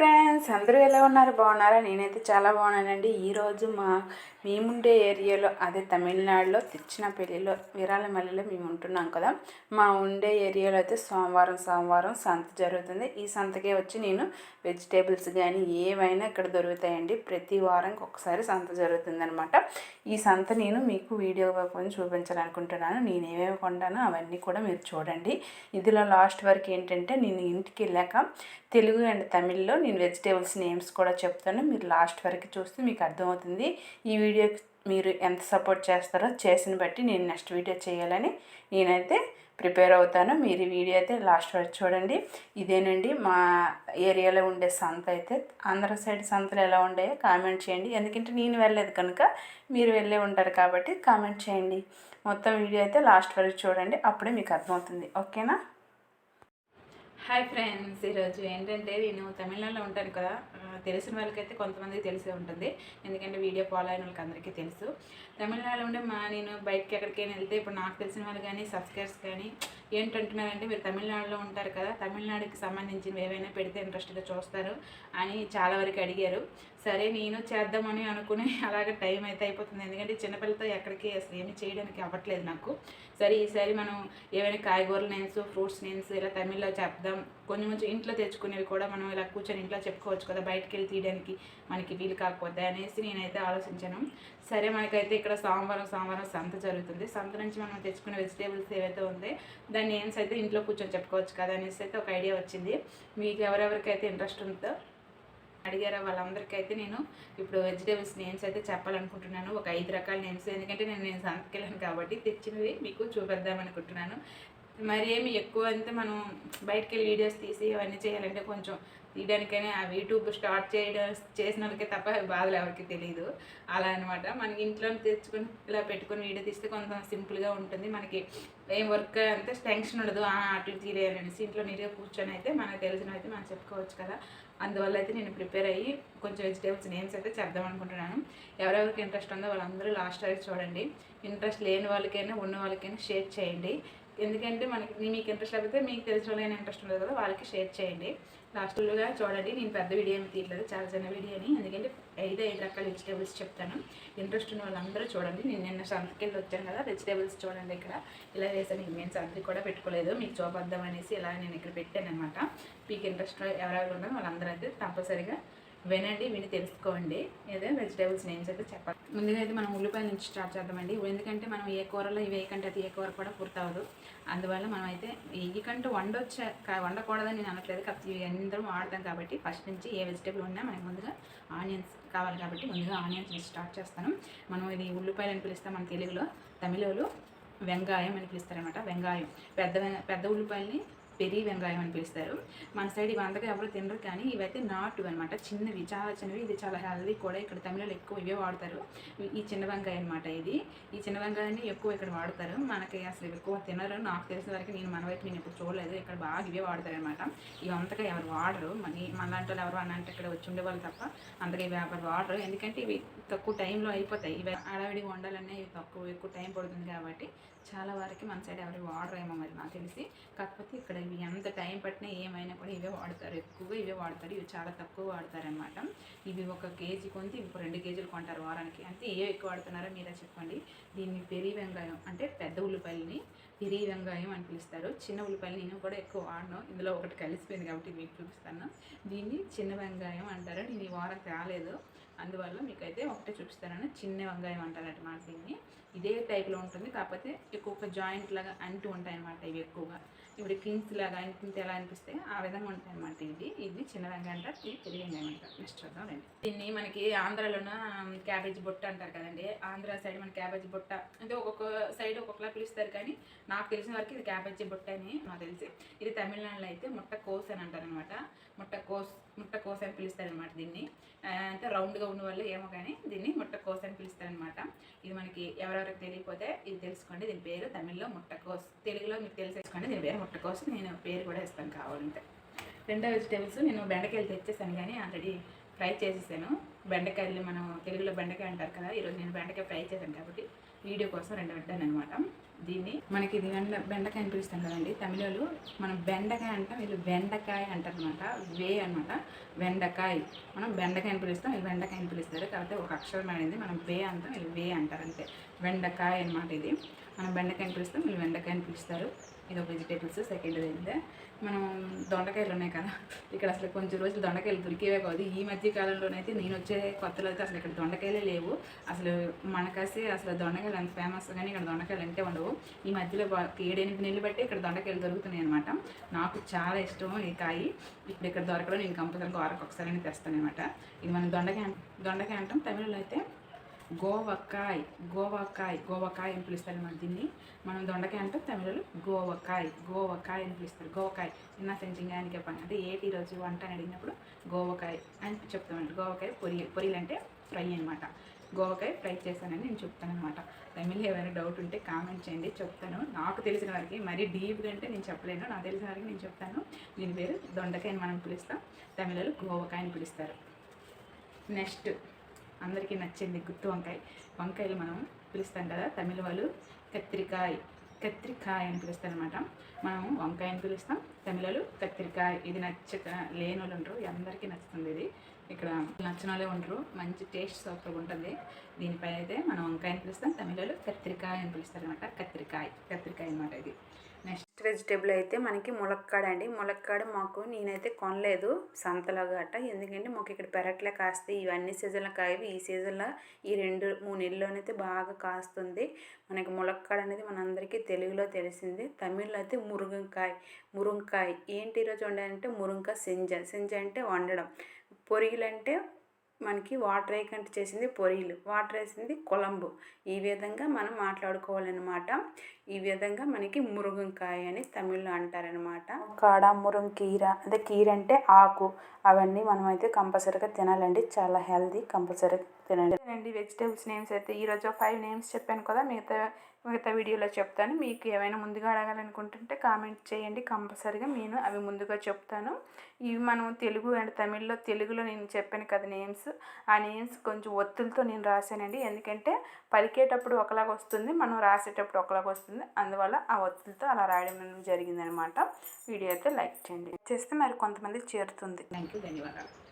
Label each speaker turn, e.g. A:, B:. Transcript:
A: Friends అందరూ ఎలా ఉన్నారు? బాగున్నారా? నేనైతే చాలా బాగున్నానండి. ఈరోజు మా మేముండే ఏరియాలో అదే తమిళనాడులో తిచ్చినపల్లిలో వీరాలమల్లిలో మేము ఉంటున్నాం కదా. మా ఉండే ఏరియాలో అయితే సోమవారం సోమవారం సంత జరుగుతుంది. ఈ సంతకే వచ్చి నేను వెజిటేబుల్స్ కానీ ఏవైనా ఇక్కడ దొరుకుతాయండి. ప్రతి వారంకి ఒకసారి సంత జరుగుతుంది అనమాట ఈ సంత నేను మీకు వీడియో కొంచెం చూపించాలనుకుంటున్నాను. నేను ఏమేమి కొంటానో అవన్నీ కూడా మీరు చూడండి. ఇదిలో లాస్ట్ వరకు ఏంటంటే నేను ఇంటికి వెళ్ళాక తెలుగు అండ్ తమిళ్ళో నేను నేను వెజిటేబుల్స్ నేమ్స్ కూడా చెప్తాను. మీరు లాస్ట్ వరకు చూస్తే మీకు అర్థమవుతుంది. ఈ వీడియోకి మీరు ఎంత సపోర్ట్ చేస్తారో చేసిన బట్టి నేను నెక్స్ట్ వీడియో చేయాలని నేనైతే ప్రిపేర్ అవుతాను. మీరు వీడియో అయితే లాస్ట్ వరకు చూడండి. ఇదేనండి మా ఏరియాలో ఉండే సంత అయితే. ఆంధ్ర సైడ్ సంతలు ఎలా ఉండేయో కామెంట్ చేయండి. ఎందుకంటే నేను వెళ్ళలేదు కనుక మీరు వెళ్ళే ఉంటారు కాబట్టి కామెంట్ చేయండి. మొత్తం వీడియో అయితే లాస్ట్ వరకు చూడండి. అప్పుడే మీకు అర్థమవుతుంది. ఓకేనా? హాయ్ ఫ్రెండ్స్ ఈరోజు ఏంటంటే నేను తమిళనాడులో ఉంటాను కదా. తెలిసిన వాళ్ళకైతే కొంతమందికి తెలిసే ఉంటుంది. ఎందుకంటే వీడియో ఫాలో అయిన వాళ్ళకి అందరికీ తెలుసు. తమిళనాడులో ఉండే మా నేను బయటకి ఎక్కడికైనా వెళ్తే ఇప్పుడు నాకు తెలిసిన వాళ్ళు కానీ సబ్స్క్రైబర్స్ కానీ ఏంటంటున్నారంటే మీరు తమిళనాడులో ఉంటారు కదా. తమిళనాడుకి సంబంధించినవి ఏవైనా పెడితే ఇంట్రెస్ట్గా చూస్తారు అని చాలా వరకు అడిగారు. సరే నేను చేద్దామని అనుకుని అలాగే టైం అయితే అయిపోతుంది. ఎందుకంటే చిన్నపిల్లతో ఎక్కడికి అసలు ఏమీ చేయడానికి అవ్వట్లేదు నాకు. సరే ఈసారి మనం ఏవైనా కాయగూరల నేమ్స్ ఫ్రూట్స్ నేమ్స్ ఇలా తమిళ్ళో చెప్దాం. కొంచెం కొంచెం ఇంట్లో తెచ్చుకునేవి కూడా మనం ఇలా కూర్చొని ఇంట్లో చెప్పుకోవచ్చు కదా బయటకు వెళ్ళి తీయడానికి మనకి వీలు కాకపోతే అనేసి నేనైతే ఆలోచించాను. సరే మనకైతే ఇక్కడ సోమవారం సోమవారం సంత జరుగుతుంది. సంత నుంచి మనం తెచ్చుకునే వెజిటేబుల్స్ ఏవైతే ఉందో దాని నేమ్స్ అయితే ఇంట్లో కూర్చొని చెప్పుకోవచ్చు కదా అనేసి అయితే ఒక ఐడియా వచ్చింది. మీకు ఎవరెవరికైతే ఇంట్రెస్ట్ ఉందో అడిగారు వాళ్ళందరికీ అయితే నేను ఇప్పుడు వెజిటేబుల్స్ నేమ్స్ అయితే చెప్పాలనుకుంటున్నాను. ఒక ఐదు రకాల నేమ్స్. ఎందుకంటే నేను నేను సంతకెళ్ళాను కాబట్టి తెచ్చినవి మీకు చూపెద్దామనుకుంటున్నాను మరి ఏమి ఎక్కువ అంటే మనం బయటకెళ్ళి వీడియోస్ తీసి అవన్నీ చేయాలంటే కొంచెం తీయడానికైనా ఆ యూట్యూబ్ స్టార్ట్ చేయడం చేసిన వాళ్ళకి తప్ప బాధలు ఎవరికి తెలియదు అలా అనమాట మనకి ఇంట్లో తెచ్చుకొని ఇలా పెట్టుకొని వీడియో తీస్తే కొంచెం సింపుల్గా ఉంటుంది. మనకి ఏం వర్క్ అంటే టెన్షన్ ఉండదు. అటు ఇటు తీరేయాలనేసి ఇంట్లో నీట్గా కూర్చొని అయితే మనకు తెలిసినవి అయితే మనం చెప్పుకోవచ్చు కదా. అందువల్ల అయితే నేను ప్రిపేర్ అయ్యి కొంచెం వెజిటేబుల్స్ నేమ్స్ అయితే చేద్దాం అనుకుంటున్నాను. ఎవరెవరికి ఇంట్రెస్ట్ ఉందో వాళ్ళందరూ లాస్ట్ వరకు చూడండి. ఇంట్రెస్ట్ లేని వాళ్ళకైనా ఉన్న వాళ్ళకైనా షేర్ చేయండి. ఎందుకంటే మనకి మీకు ఇంట్రెస్ట్ లేకపోతే మీకు తెలిసిన వాళ్ళైనా ఇంట్రెస్ట్ ఉండదు కదా వాళ్ళకి షేర్ చేయండి. లాస్ట్గా చూడండి నేను పెద్ద వీడియో ఏమి తీయట్లేదు చాలా చిన్న వీడియోని ఎందుకంటే ఐదు ఐదు రకాల వెజిటేబుల్స్ చెప్తాను. ఇంట్రెస్ట్ ఉన్న వాళ్ళందరూ చూడండి. నేను నిన్న సంతకెళ్ళి వచ్చాను కదా వెజిటేబుల్స్ చూడండి ఇక్కడ. ఇలా వేసాను నేను సంతకి కూడా పెట్టుకోలేదు. మీకు చూపద్దాం అనేసి ఇలా నేను ఇక్కడ పెట్టాను అనమాట మీకు ఇంట్రెస్ట్ ఎవరెవరు ఉన్నారో వాళ్ళందరూ అయితే కంపల్సరీగా వినండి విని తెలుసుకోండి. ఏదో వెజిటేబుల్స్ నేమ్స్ అయితే చెప్పాలి. ముందుగా అయితే మనం ఉల్లిపాయల నుంచి స్టార్ట్ చేద్దామండి. ఎందుకంటే మనం ఏ కూరలో ఇవి వేయకంటే అది ఏ కూర కూడా పూర్తవదు. అందువల్ల మనం అయితే ఇవికంటే వండొచ్చా వండకూడదని నేను అనట్లేదు. కాబట్టి ఇవి అందరం వాడతాం కాబట్టి ఫస్ట్ నుంచి ఏ వెజిటేబుల్ ఉన్నా మనకి ముందుగా ఆనియన్స్ కావాలి కాబట్టి ముందుగా ఆనియన్స్ నుంచి స్టార్ట్ చేస్తాను. మనం ఇది ఉల్లిపాయలు అని పిలుస్తాం మన తెలుగులో. తమిళలో వెంగాయం అని పిలుస్తారనమాట వెంగాయం. పెద్ద వెం- పెద్ద ఉల్లిపాయల్ని పెరి వెంగాయం అని పిలుస్తారు. మన సైడ్ ఇవి అంతగా ఎవరు తినరు కానీ ఇవైతే నాటు అనమాట చిన్నవి చాలా చిన్నవి. ఇది చాలా హెల్దీ కూడా ఇక్కడ తమిళలో ఎక్కువ ఇవే వాడతారు. ఈ- చిన్న వెంకాయ అనమాట ఇది. ఈ చిన్న వెంకాయాన్ని ఎక్కువ ఇక్కడ వాడతారు. మనకి అసలు ఎక్కువ తినరు. నాకు తెలిసిన వరకు నేను మన వైపు నేను ఎప్పుడు చూడలేదు. ఇక్కడ బాగా ఇవే వాడతారు అనమాట ఇవి అంతగా ఎవరు వాడరు. మన మన లాంటి వాళ్ళు ఎవరు అని అంటే ఇక్కడ వచ్చి ఉండేవాళ్ళు తప్ప అంతగా ఇవి ఎవరు వాడరు. ఎందుకంటే ఇవి తక్కువ టైంలో అయిపోతాయి. ఇవి అడవిడిగా వండాలనే ఇవి తక్కువ ఎక్కువ టైం పడుతుంది కాబట్టి చాలా వరకు మన సైడ్ ఎవరు వాడరేమో మరి నాకు తెలిసి. కాకపోతే ఇక్కడ మీకు ఎంత టైం పట్టినా ఏమైనా కూడా ఇవే వాడతారు. ఎక్కువగా ఇవే వాడతారు. ఇవి చాలా తక్కువ వాడతారనమాట ఇవి ఒక కేజీ కొంత ఇవి రెండు కేజీలు కొంటారు వారానికి. అంటే ఏ ఎక్కువ వాడుతున్నారో మీరే చెప్పండి. దీన్ని పెరి వెంగాయం అంటే పెద్ద ఉల్లిపాయలని పిరి వెంగాయం అని పిలుస్తారు. చిన్న ఉల్లిపాయలు నేను కూడా ఎక్కువ వాడను. ఇందులో ఒకటి కలిసిపోయింది కాబట్టి మీకు చూపిస్తాను. దీన్ని చిన్న వెంగాయం అంటారు. నేను ఈ వారం తేలేదు అందువల్ల మీకైతే ఒకటే చూపిస్తాను. చిన్న వెంగాయం అంటారన్నమాట దీన్ని. ఇదే టైప్లో ఉంటుంది. కాకపోతే ఎక్కువ జాయింట్ లాగా అంటూ ఉంటాయన్నమాట ఇవి ఎక్కువగా. ఇప్పుడు కింగ్స్ లాగా అంటుంటే ఎలా అనిపిస్తే ఆ విధంగా ఉంటాయన్నమాట ఇది ఇది చిన్న వెంగాయ అంటారు. ఇది పెరిగి వంగాయం అంటారు. నెక్స్ట్ చూద్దాం రండి. దీన్ని మనకి ఆంధ్రాలోన క్యాబేజ్ బొట్ట అంటారు కదండి. ఆంధ్ర సైడ్ మన క్యాబేజ్ బొట్ట. అంటే ఒక్కొక్క సైడ్ ఒక్కొక్కలా పిలుస్తారు కానీ నాకు తెలిసిన వరకు ఇది క్యాబేజీ బుట్ట అని నాకు తెలిసి. ఇది తమిళనాడులో అయితే ముట్ట కోస్ అని అంటారు అనమాట ముట్ట కోస్ ముట్ట కోస్ అని పిలుస్తారనమాట దీన్ని. అంటే రౌండ్గా ఉన్న వాళ్ళు ఏమో కానీ దీన్ని ముట్ట కోస్ అని పిలుస్తారనమాట ఇది మనకి ఎవరెవరికి తెలియకపోతే ఇది తెలుసుకోండి. దీని పేరు తమిళ్ళో ముట్టకోస్ తెలుగులో మీకు తెలిసేసుకోండి. దీని పేరు ముట్టకోస్ నేను పేరు కూడా ఇస్తాను కావాలంటే. రెండో వెజిటేబుల్స్ నేను బెండకాయలు తెచ్చేసాను కానీ ఆల్రెడీ ఫ్రై చేసేసాను. బెండకాయలు మనం తెలుగులో బెండకాయ అంటారు కదా ఈరోజు నేను బెండకాయ ఫ్రై చేశాను కాబట్టి వీడియో కోసం రెండు పెట్టాను అనమాట దీన్ని మనకి ఇది బెండ బెండకాయ అనిపిస్తాం కదండి. తమిళలో మనం బెండకాయ అంటాం వీళ్ళు బెండకాయ అంటారు అనమాట వే అనమాట. బెండకాయ మనం బెండకాయ అని పిలుస్తాం వీళ్ళు బెండకాయ అని పిలుస్తారు. కాకపోతే ఒక అక్షరం అనేది మనం వే అంటాం వీళ్ళు వే అంటారు అంతే. బెండకాయ అనమాట ఇది. మనం బెండకాయ అని పిలుస్తాం వీళ్ళు బెండకాయ అని పిలుస్తారు. ఇది ఒక వెజిటేబుల్స్ సెకండ్ అయితే మనం దొండకాయలు ఉన్నాయి కదా ఇక్కడ అసలు కొంచెం రోజులు దొండకాయలు దొరికేవే కాదు. ఈ మధ్య కాలంలోనైతే నేను వచ్చే కొత్తలో అయితే అసలు ఇక్కడ దొండకాయలే లేవు. అసలు మనకసే అసలు దొండకాయలు అంత ఫేమస్ కానీ ఇక్కడ దొండకాయలు అంటే ఉండవు. ఈ మధ్యలో ఏడెనిమిది నెలలు బట్టి ఇక్కడ దొండకాయలు దొరుకుతున్నాయి అనమాట నాకు చాలా ఇష్టం ఈ కాయ. ఇప్పుడు ఇక్కడ దొరకడం నేను కంపల్సరీ వారకు ఒకసారి తెస్తాను అనమాట ఇది మనం దొండకాయ దొండకాయ అంటాం. తమిళలో అయితే గోవకాయ్ గోవకాయ్ గోవకాయ్ అని పిలుస్తారు మనం దీన్ని. మనం దొండకాయ అంటే తమిళలో గోవకాయ్ గోవకాయ్ అని పిలుస్తారు. గోవకాయ్ చిన్న అని చెప్పండి అంటే ఏటి రోజు వంట అని అడిగినప్పుడు గోవకాయ్ అని చెప్తామండి. గోవకాయ పొరి పొరియలు అంటే ఫ్రై అనమాట గోవకాయ ఫ్రై చేశానని నేను చెప్తాను అనమాట తమిళ్ ఏమైనా డౌట్ ఉంటే కామెంట్ చేయండి చెప్తాను. నాకు తెలిసిన వారికి మరీ డీప్గా అంటే నేను చెప్పలేను. నాకు తెలిసిన వారికి నేను చెప్తాను. దీని పేరు దొండకాయ అని మనం పిలుస్తాం. తమిళలో గోవకాయని పిలుస్తారు. నెక్స్ట్ అందరికీ నచ్చింది గుత్తి వంకాయ. వంకాయలు మనం పిలుస్తాం కదా తమిళ వాళ్ళు కత్తిరికాయ కత్తిరికాయ అని పిలుస్తాం అనమాట మనం వంకాయ అని పిలుస్తాం తమిళలు కత్తిరికాయ. ఇది నచ్చక లేని వాళ్ళు ఉంటారు అందరికీ నచ్చుతుంది ఇది. ఇక్కడ నచ్చిన ఉంటారు మంచి టేస్ట్ సూపర్గా ఉంటుంది. దీనిపై అయితే మనం వంకాయ అని పిలుస్తాం తమిళలో కత్తిరికాయ అని పిలుస్తారు అనమాట కత్తిరికాయ కత్తిరికాయ అనమాట ఇది. నెక్స్ట్ వెజిటేబుల్ అయితే మనకి ములక్కాడ అండి. ములక్కాడ మాకు నేనైతే కొనలేదు సంతలాగా గట్ట ఎందుకంటే మాకు ఇక్కడ పెరట్లే కాస్తాయి. ఇవన్నీ సీజన్లో కాయవి. ఈ సీజన్లో ఈ రెండు మూడు నెలల్లోనైతే బాగా కాస్తుంది. మనకి ములక్కాడ అనేది మనందరికీ తెలుగులో తెలిసింది. తమిళ్ళో అయితే మురుగంకాయ మురుంకాయ. ఏంటి ఈరోజు వండాలంటే మురుంకాయ సెంజ. సెంజ అంటే వండడం. పొరిగిలు అంటే మనకి వాటర్ వేయకంటే చేసింది పొరిలు. వాటర్ వేసింది కొలంబు. ఈ విధంగా మనం మాట్లాడుకోవాలన్నమాట. ఈ విధంగా మనకి మురుగంకాయ అని తమిళ్ళో అంటారనమాట కాడ మురుంకీర అదే కీర. అంటే ఆకు. అవన్నీ మనమైతే కంపల్సరీగా తినాలండి. చాలా హెల్దీ కంపల్సరీగా తినండి అండి వెజిటేబుల్స్ నేమ్స్ అయితే ఈరోజు ఫైవ్ నేమ్స్ చెప్పాను కదా మిగతా మిగతా వీడియోలో చెప్తాను. మీకు ఏమైనా ముందుగా అడగాలనుకుంటుంటే కామెంట్ చేయండి. కంపల్సరీగా నేను అవి ముందుగా చెప్తాను. ఇవి మనం తెలుగు అండ్ తమిళ్ళో తెలుగులో నేను చెప్పాను కదా నేమ్స్. ఆ నేమ్స్ కొంచెం ఒత్తులతో నేను రాశానండి. ఎందుకంటే పలికేటప్పుడు ఒకలాగా వస్తుంది మనం రాసేటప్పుడు ఒకలాగా వస్తుంది. అందువల్ల ఆ ఒత్తులతో అలా రాయడం జరిగిందనమాట. వీడియో అయితే లైక్ చేయండి. చేస్తే మరి కొంతమంది చేరుతుంది. థ్యాంక్ యూ ధన్యవాదాలు.